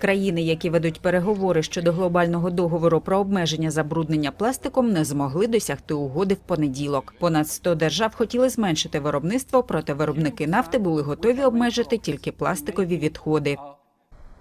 Країни, які ведуть переговори щодо глобального договору про обмеження забруднення пластиком, не змогли досягти угоди в понеділок. Понад 100 держав хотіли зменшити виробництво, проте виробники нафти були готові обмежити тільки пластикові відходи.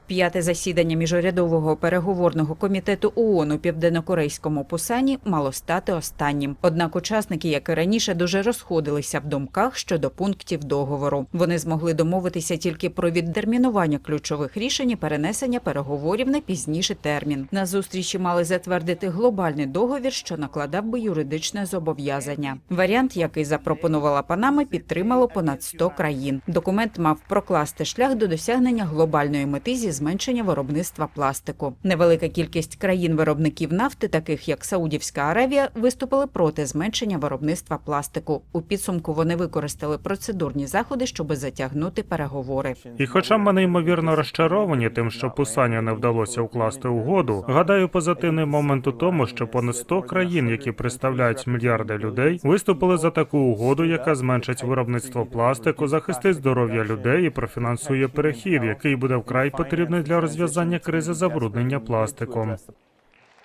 П'яте засідання міжурядового переговорного комітету ООН у південнокорейському Пусані мало стати останнім. Однак учасники, як і раніше, дуже розходилися в думках щодо пунктів договору. Вони змогли домовитися тільки про відтермінування ключових рішень і перенесення переговорів на пізніший термін. На зустрічі мали затвердити глобальний договір, що накладав би юридичне зобов'язання. Варіант, який запропонувала Панама, підтримало понад 100 країн. Документ мав прокласти шлях до досягнення глобальної мети зі зменшення виробництва пластику. Невелика кількість країн-виробників нафти, таких як Саудівська Аравія, виступили проти зменшення виробництва пластику. У підсумку вони використали процедурні заходи, щоб затягнути переговори. І хоча ми неймовірно розчаровані тим, що Пусаню не вдалося укласти угоду, гадаю, позитивний момент у тому, що понад 100 країн, які представляють мільярди людей, виступили за таку угоду, яка зменшить виробництво пластику, захистить здоров'я людей і профінансує перехід, який буде вкрай потрібний для розв'язання кризи забруднення пластиком.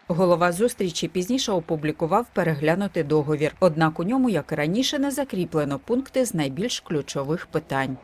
Голова зустрічі пізніше опублікував переглянути договір. Однак у ньому, як і раніше, не закріплено пункти з найбільш ключових питань.